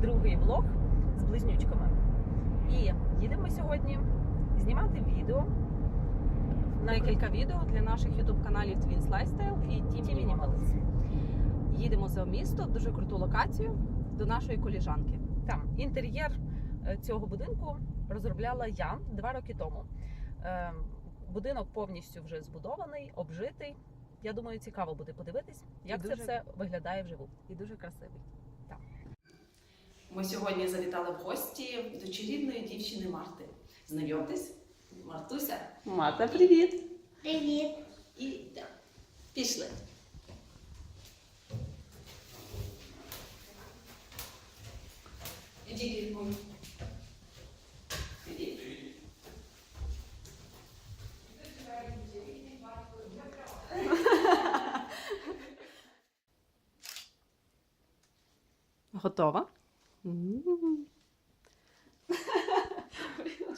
другий влог з близнючками. І їдемо сьогодні знімати відео. Декілька відео для наших ютуб каналів Twins Lifestyle і Team. Minimals. Їдемо за місто, в дуже круту локацію до нашої коліжанки. Там інтер'єр е, цього будинку розробляла я два роки тому. Е, Будинок повністю вже збудований, обжитий. Я думаю, цікаво буде подивитись, як це дуже- все виглядає вживу. І дуже красивий. Ми сьогодні завітали в гості до чарівної дівчини Марти. Знайомтесь, Мартуся. Марта, привіт! Привіт. І так, пішли. Ідіть. Готова?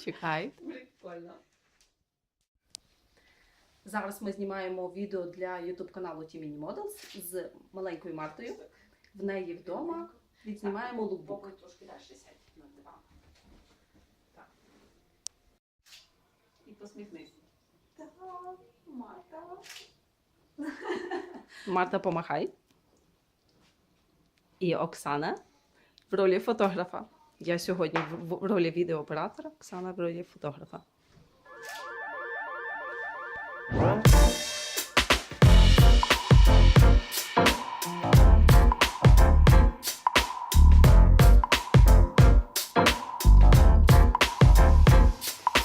Чекай. Прикольно. Зараз ми знімаємо відео для YouTube каналу Timini Models з маленькою Мартою. В неї вдома відзнімаємо лукбук. трошки далі сядь на диван. Так. І посміхнись. Так, Марта. Марта, помахай. І Оксана ролі фотографа. Я сьогодні в в ролі відеооператора, Оксана в ролі фотографа.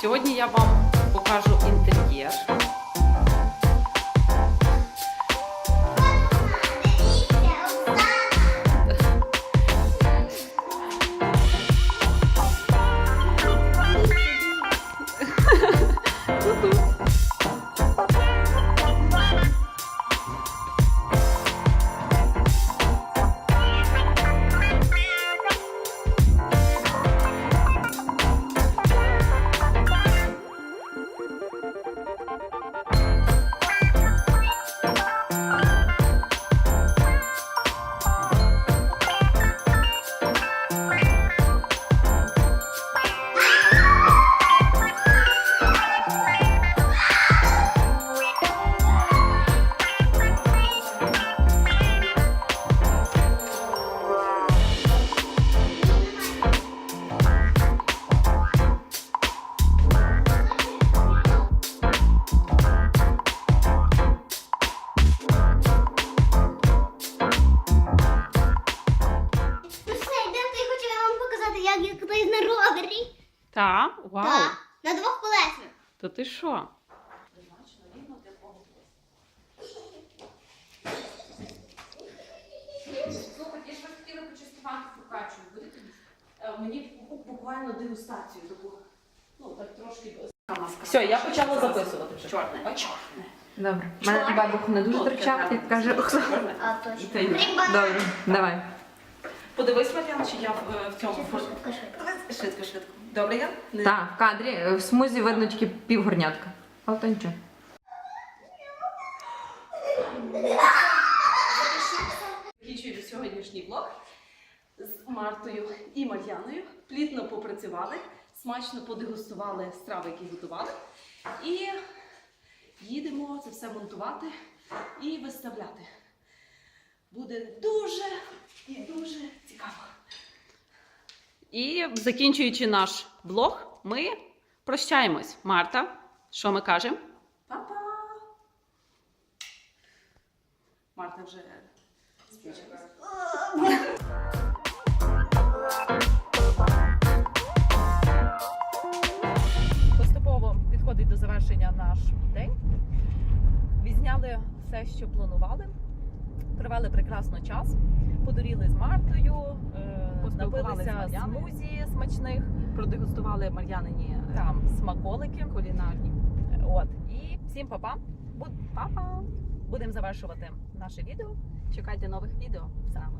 Сьогодні я вам покажу інтер'єр. Та, вау. Так, на двох колесах. То ти що? Слухайте, я ж вас хотіла почастувати фокачою. Будете? Е, Мені буквально дегустацію таку. Ну, так трошки. Все, я почала записувати вже. Чорне. А чорне. Добре. У мене бабух не дуже торчав, як каже Оксана. А точно. Та. Добре, давай. Подивись, Мар'ян, чи я в, е, в цьому Швидко, швидко, швидко. Швидко. Добре, я? Не- Так, в кадрі е, в смузі видно тільки півгорнятка. Але то нічого. Закінчую сьогоднішній влог з Мартою і Мар'яною. Плідно попрацювали, смачно подегустували страви, які готували. І їдемо це все монтувати і виставляти. Буде дуже і дуже цікаво. І закінчуючи наш влог, ми прощаємось. Марта, що ми кажемо? Па-па! Марта вже. Поступово підходить до завершення наш день. Відзняли все, що планували. Провели прекрасно час. Подоріли з Мартою, напилися з смузі смачних, Продегустували Мар'янині е, там смаколики. кулінарні. От. І всім па-па. Буд- Па-па. Будемо завершувати наше відео. Чекайте нових відео. Саме.